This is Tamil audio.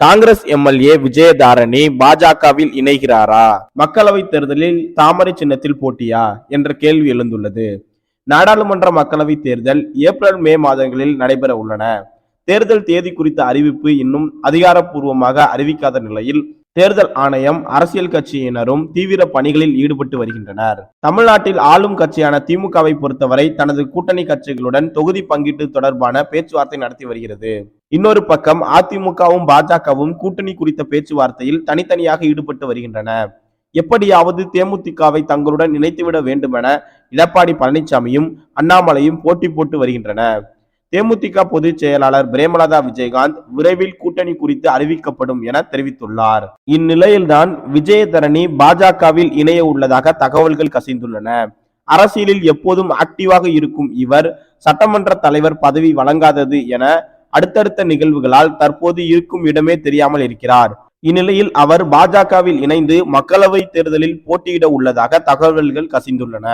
காங்கிரஸ் எம்எல்ஏ விஜயதாரணி பாஜகவில் இணைகிறாரா? மக்களவை தேர்தலில் தாமரை சின்னத்தில் போட்டியா? என்ற கேள்வி எழுந்துள்ளது. நாடாளுமன்ற மக்களவை தேர்தல் ஏப்ரல் மே மாதங்களில் நடைபெற உள்ளன. தேர்தல் தேதி குறித்த அறிவிப்பு இன்னும் அதிகாரப்பூர்வமாக அறிவிக்காத நிலையில் தேர்தல் ஆணையம் அரசியல் கட்சியினரும் தீவிர பணிகளில் ஈடுபட்டு வருகின்றனர். தமிழ்நாட்டில் ஆளும் கட்சியான திமுகவை பொறுத்தவரை தனது கூட்டணி கட்சிகளுடன் தொகுதி பங்கீட்டு தொடர்பான பேச்சுவார்த்தை நடத்தி வருகிறது. இன்னொரு பக்கம் அதிமுகவும் பாஜகவும் கூட்டணி குறித்த பேச்சுவார்த்தையில் தனித்தனியாக ஈடுபட்டு வருகின்றன. எப்படியாவது தேமுதிகவை தங்களுடன் இணைத்துவிட வேண்டுமென எடப்பாடி பழனிசாமியும் அண்ணாமலையும் போட்டி போட்டு வருகின்றன தேமுதிக பொதுச் செயலாளர் பிரேமலதா விஜயகாந்த் விரைவில் கூட்டணி குறித்து அறிவிக்கப்படும் என தெரிவித்துள்ளார். இந்நிலையில்தான் விஜயதரணி பாஜகவில் இணைய உள்ளதாக தகவல்கள் கசிந்துள்ளன. அரசியலில் எப்போதும் ஆக்டிவாக இருக்கும் இவர் சட்டமன்ற தலைவர் பதவி வழங்காதது என அடுத்தடுத்த நிகழ்வுகளால் தற்போது இருக்கும் இடமே தெரியாமல் இருக்கிறார். இந்நிலையில் அவர் பாஜகவில் இணைந்து மக்களவை தேர்தலில் போட்டியிட உள்ளதாக தகவல்கள் கசிந்துள்ளன.